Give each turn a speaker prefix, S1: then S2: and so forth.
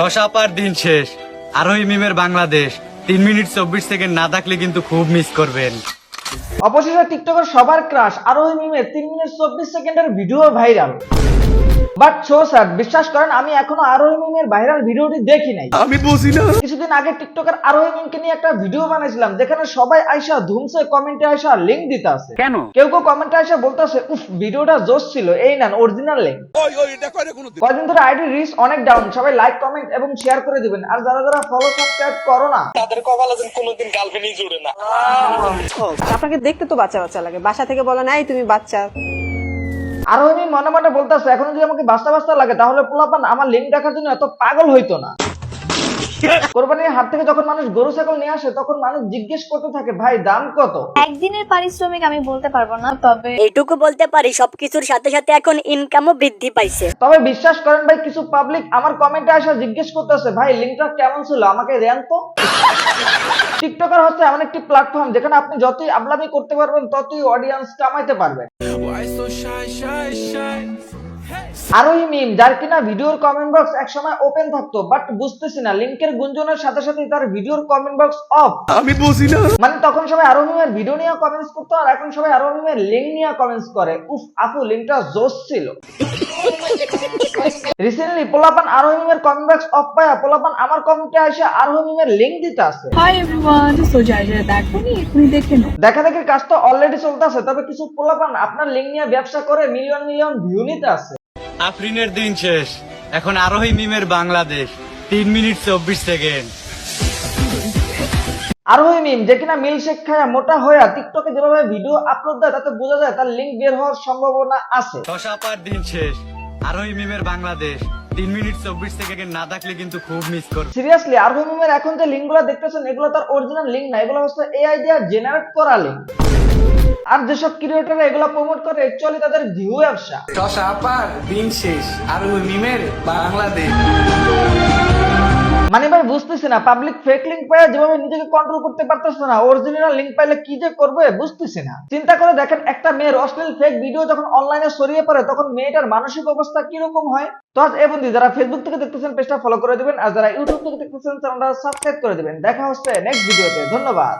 S1: শশা পার দিন শেষ। আরোহী মিমের বাংলাদেশ। তিন মিনিট চব্বিশ সেকেন্ড না থাকলে কিন্তু খুব মিস করবেন।
S2: অবশেষে টিকটকের সবার ক্রাশ আরোহী মিমের তিন মিনিট চব্বিশ সেকেন্ডের video viral but show sir বিশ্বাস করেন আমি এখনও আরোহী মিমের ভাইরাল ভিডিওটি দেখি নাই।
S3: আমি বুঝি না।
S2: কিছুদিন আগে টিকটকের আরোহী মিমকে নিয়ে একটা ভিডিও বানাইছিলাম যেখানে সবাই আইসা ধুমসে কমেন্টে আইসা লিঙ্ক দিতে আছে
S4: কেন?
S2: কেউ কেউ কমেন্টে আইসা বলতেছে উফ ভিডিওটা জোশ ছিল এই নেন অরিজিনাল লিঙ্ক
S3: ওই ওই এটা করে কোনো
S2: কয়দিন ধরে আইডি রিচ অনেক ডাউন সবাই লাইক কমেন্ট এবং শেয়ার করে দিবেন। আর যারা যারা ফলো সাবস্ক্রাইব করো না।
S5: আপনাকে দেখতে তো বাচ্চা বাচ্চা লাগে। বাসা থেকে বলো নাই তুমি বাচ্চা।
S2: আরও আমি মনে মনে বলতেছে, এখন যদি আমাকে বাস্তা বাস্তা লাগে, তাহলে পোলাপান আমার লিঙ্ক দেখার জন্য এত পাগল হইতো না। কোরবানির হাট থেকে যখন মানুষ গরু ছাগল নিয়ে আসে তখন মানুষ জিজ্ঞেস করতে থাকে ভাই দাম কত?
S6: একদিনের পারিশ্রমিক আমি বলতে পারব না তবে
S7: এইটুকু বলতে পারি সবকিছুর সাথে সাথে এখন ইনকামও বৃদ্ধি পাইছে।
S2: তবে বিশ্বাস করেন ভাই কিছু পাবলিক আমার কমেন্টে আসা জিজ্ঞেস করতেছে ভাই লিঙ্কটা কেমন ছিল? আমাকে দেন তো। টিকটকার হচ্ছে এমন একটি প্ল্যাটফর্ম যেখানে আপনি যতই আবলামি করতে পারবেন ততই অডিয়েন্স কামাইতে পারবেন। আরোহী মিম যার কিনা ভিডিওর কমেন্ট বক্স একসময় ওপেন থাকতো বাট বুঝতেছি না লিঙ্কের গুঞ্জনের সাথে সাথে তার ভিডিওর কমেন্ট বক্স অফ
S3: আমি বুঝি না।
S2: মানে তখন সবাই আরও মিমের ভিডিও নিয়ে কমেন্টস করতো আর এখন সবাই আরও মিমের লিঙ্ক নিয়ে কমেন্টস করে। উফ আপু লিঙ্কটা জোস ছিল। রিসেন্টলি পোলাপান আরও কমেন্ট বক্স অফ পায়া পোলাপান আমার কমেন্টে এসে আরও মিমের লিঙ্ক দিতে আছে
S8: হাই এভরিওয়ান সো যাই যাই দেখে নাও।
S2: দেখা দেখির কাজ তো অলরেডি চলতেছে তবে কিছু পোলাপান আপনার লিঙ্ক নিয়ে ব্যবসা করে মিলিয়ন মিলিয়ন ভিউ নিতে আছে
S1: আফরিনের দিন শেষ। এখন আরোহী মিমের বাংলাদেশ। তিন মিনিট চব্বিশ সেকেন্ড।
S2: আরোহী মিম যে কিনা মিল শেখ খায়া মোটা হয়ে টিকটকে যেভাবে ভিডিও আপলোড দেয় তাতে বোঝা যায় তার লিঙ্ক বের হওয়ার সম্ভাবনা আছে।
S1: শশা পার দিন শেষ। আরোহী মিমের বাংলাদেশ। তিন মিনিট চব্বিশ সেকেন্ড না থাকলে কিন্তু খুব মিস করবে
S2: সিরিয়াসলি আরোহী মিমের এখন যে লিঙ্কগুলো দেখতেছেন এগুলো তার অরিজিনাল লিঙ্ক না এগুলো হচ্ছে এআই দিয়ে জেনারেট করা লিঙ্ক আর যেসব ক্রিয়েটর এগুলো প্রমোট করে অ্যাকচুয়ালি তাদের ভিউ ব্যবসা
S4: শশা আপার দিন শেষ আর মিমের বাংলাদেশ।
S2: মানে ভাই, বুঝতেছি না পাবলিক ফেক লিঙ্ক পাইয়া যেভাবে নিজেকে কন্ট্রোল করতে পারতেছে না অরিজিনাল লিঙ্ক পাইলে কি যে করবে, বুঝতেছি না। চিন্তা করে দেখেন, একটা মেয়ের অশ্লীল ফেক ভিডিও যখন অনলাইনে ছড়িয়ে পড়ে, তখন মেয়েটার মানসিক অবস্থা কীরকম হয়? তো আজ এ বন্ধু, যারা ফেসবুক থেকে দেখতেছেন পেজটা ফলো করে দিবেন, আর যারা ইউটিউব থেকে দেখতেছেন চ্যানেলটা সাবস্ক্রাইব করে দিবেন। দেখা হচ্ছে নেক্সট ভিডিওতে ধন্যবাদ।